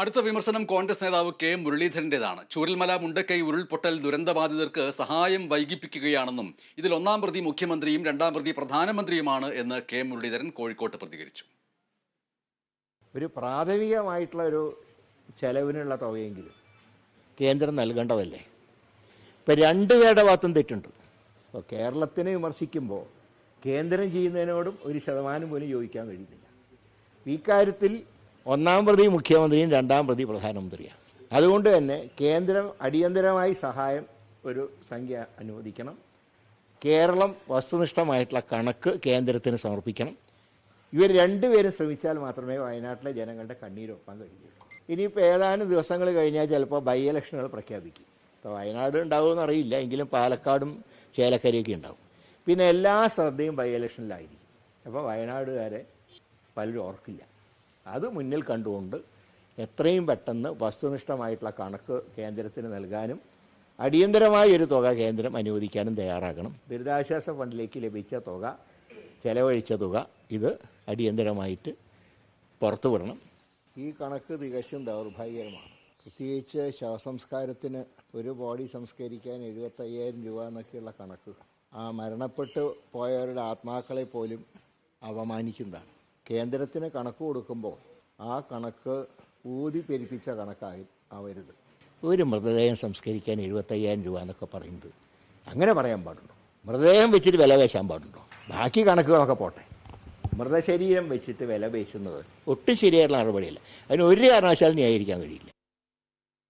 അടുത്ത വിമർശനം കോൺഗ്രസ് നേതാവ് കെ മുരളീധരന്റേതാണ്. ചൂരൽമല മുണ്ടക്കൈ ഉരുൾപൊട്ടൽ ദുരന്തബാധിതർക്ക് സഹായം വൈകിപ്പിക്കുകയാണെന്നും ഇതിൽ ഒന്നാം പ്രതി മുഖ്യമന്ത്രിയും രണ്ടാം പ്രതി പ്രധാനമന്ത്രിയുമാണ് എന്ന് കെ മുരളീധരൻ കോഴിക്കോട്ട് പ്രതികരിച്ചു. ഒരു പ്രാഥമികമായിട്ടുള്ള ഒരു ചെലവിനുള്ള തുകയെങ്കിലും കേന്ദ്രം നൽകേണ്ടതല്ലേ? ഇപ്പം രണ്ട് പേരുടെ ഭാഗത്തും തെറ്റുണ്ട്. ഇപ്പോൾ കേരളത്തിനെ വിമർശിക്കുമ്പോൾ കേന്ദ്രം ചെയ്യുന്നതിനോടും ഒരു ശതമാനം പോലും യോജിക്കാൻ കഴിയുന്നില്ല. ഈ കാര്യത്തിൽ ഒന്നാം പ്രതി മുഖ്യമന്ത്രിയും രണ്ടാം പ്രതി പ്രധാനമന്ത്രിയാണ്. അതുകൊണ്ട് തന്നെ കേന്ദ്രം അടിയന്തരമായി സഹായം ഒരു സംഖ്യ അനുവദിക്കണം. കേരളം വസ്തുനിഷ്ഠമായിട്ടുള്ള കണക്ക് കേന്ദ്രത്തിന് സമർപ്പിക്കണം. ഇവർ രണ്ടുപേരും ശ്രമിച്ചാൽ മാത്രമേ വയനാട്ടിലെ ജനങ്ങളുടെ കണ്ണീരൊപ്പാൻ കഴിയുള്ളൂ ഇനിയിപ്പോൾ ഏതാനും ദിവസങ്ങൾ കഴിഞ്ഞാൽ ചിലപ്പോൾ ബൈ ഇലക്ഷനുകൾ പ്രഖ്യാപിക്കും. അപ്പോൾ വയനാട് ഉണ്ടാവുമെന്ന് അറിയില്ല എങ്കിലും പാലക്കാടും ചേലക്കരയൊക്കെ ഉണ്ടാവും. പിന്നെ എല്ലാ ശ്രദ്ധയും ബൈ ഇലക്ഷനിലായിരിക്കും. അപ്പോൾ വയനാടുകാരെ പലരും ഓർക്കില്ല. അത് മുന്നിൽ കണ്ടുകൊണ്ട് എത്രയും പെട്ടെന്ന് വസ്തുനിഷ്ഠമായിട്ടുള്ള കണക്ക് കേന്ദ്രത്തിന് നൽകാനും അടിയന്തരമായ ഒരു തുക കേന്ദ്രം അനുവദിക്കാനും തയ്യാറാകണം. ദുരിതാശ്വാസ ഫണ്ടിലേക്ക് ലഭിച്ച തുക ചെലവഴിച്ച തുക ഇത് അടിയന്തരമായിട്ട് പുറത്തുവിടണം. ഈ കണക്ക് തികച്ചും ദൗർഭാഗ്യകരമാണ്. പ്രത്യേകിച്ച് ശവസംസ്കാരത്തിന് ഒരു ബോഡി സംസ്കരിക്കാൻ എഴുപത്തയ്യായിരം രൂപ എന്നൊക്കെയുള്ള കണക്ക് ആ മരണപ്പെട്ടു പോയവരുടെ ആത്മാക്കളെ പോലും അവമാനിക്കുന്നതാണ് കേന്ദ്രത്തിന് കണക്ക് കൊടുക്കുമ്പോൾ ആ കണക്ക് ഊതി പെരുപ്പിച്ച കണക്കായി ആവരുത്. ഒരു മൃതദേഹം സംസ്കരിക്കാൻ എഴുപത്തയ്യായിരം രൂപ എന്നൊക്കെ പറയുന്നത് അങ്ങനെ പറയാൻ പാടുണ്ടോ? മൃതദേഹം വെച്ചിട്ട് വില പേശാൻ പാടുണ്ടോ? ബാക്കി കണക്കുകളൊക്കെ പോട്ടെ. മൃതശരീരം വെച്ചിട്ട് വില പേശുന്നത് ഒട്ടും ശരിയായിട്ടുള്ള നടപടിയല്ല. അതിന് ഒരു കാരണവശാലും ന്യായീകരിക്കാൻ കഴിയില്ല.